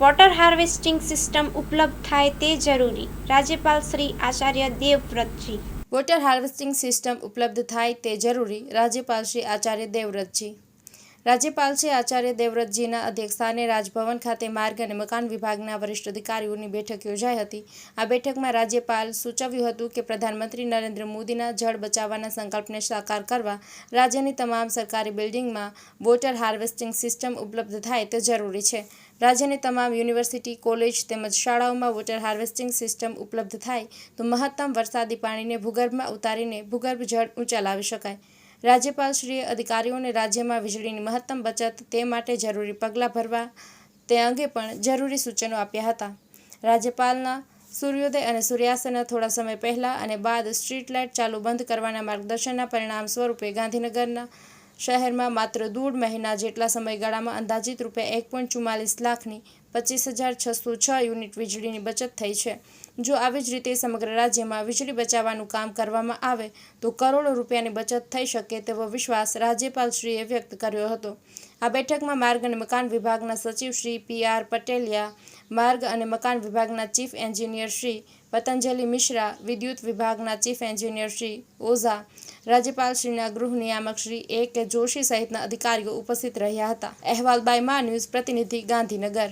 Water harvesting system ઉપલબ્ધ થાય તે જરૂરી. રાજ્યપાલ શ્રી આચાર્ય દેવવ્રતજી. વોટર હાર્વેસ્ટિંગ સિસ્ટમ ઉપલબ્ધ થાય તે જરૂરી. રાજ્યપાલ શ્રી આચાર્ય દેવવ્રતજી. રાજ્યપાલ શ્રી આચાર્ય દેવવ્રતજીના અધ્યક્ષસ્થાને રાજભવન ખાતે માર્ગ અને મકાન વિભાગના વરિષ્ઠ અધિકારીઓની બેઠક યોજાઈ હતી. આ બેઠકમાં રાજ્યપાલ સૂચવ્યું હતું કે પ્રધાનમંત્રી નરેન્દ્ર મોદીના જળ બચાવવાના સંકલ્પને સાકાર કરવા રાજ્યની તમામ સરકારી બિલ્ડિંગમાં વોટર હાર્વેસ્ટિંગ સિસ્ટમ ઉપલબ્ધ થાય તે જરૂરી છે. રાજ્યની તમામ યુનિવર્સિટી, કોલેજ તેમજ શાળાઓમાં વોટર હાર્વેસ્ટિંગ સિસ્ટમ ઉપલબ્ધ થાય તો મહત્તમ વરસાદી પાણીને ભૂગર્ભમાં ઉતારીને ભૂગર્ભ જળ ઊંચા લાવી શકાય. રાજ્યપાલશ્રીએ અધિકારીઓને રાજ્યમાં વીજળીની મહત્તમ બચત તે માટે જરૂરી પગલાં ભરવા તે અંગે પણ જરૂરી સૂચનો આપ્યા હતા. રાજ્યપાલના સૂર્યોદય અને સૂર્યાસ્તના થોડા સમય પહેલા અને બાદ સ્ટ્રીટ લાઇટ ચાલુ બંધ કરવાના માર્ગદર્શનના પરિણામ સ્વરૂપે ગાંધીનગરના શહેરમાં માત્ર દોઢ મહિના જેટલા સમયગાળામાં અંદાજિત રૂપે એક લાખની પચીસ હજાર છસો છ યુનિટ વીજળીની બચત થઈ છે. જો આવી જ રીતે સમગ્ર રાજ્યમાં વીજળી બચાવવાનું કામ કરવામાં આવે, તો કરોડો રૂપિયાની બચત થઈ શકે તેવો વિશ્વાસ રાજ્યપાલશ્રીએ વ્યક્ત કર્યો હતો. આ બેઠકમાં માર્ગ અને મકાન વિભાગના સચિવ શ્રી પી આર પટેલિયા, માર્ગ અને મકાન વિભાગના ચીફ એન્જિનિયર શ્રી પતંજલિ મિશ્રા, વિદ્યુત વિભાગના ચીફ એન્જિનિયર શ્રી ઓઝા, રાજ્યપાલશ્રીના ગૃહ નિયામક શ્રી એ કે જોશી સહિતના અધિકારીઓ ઉપસ્થિત રહ્યા હતા. અહેવાલ બાય મા ન્યૂઝ પ્રતિનિધિ ગાંધીનગર.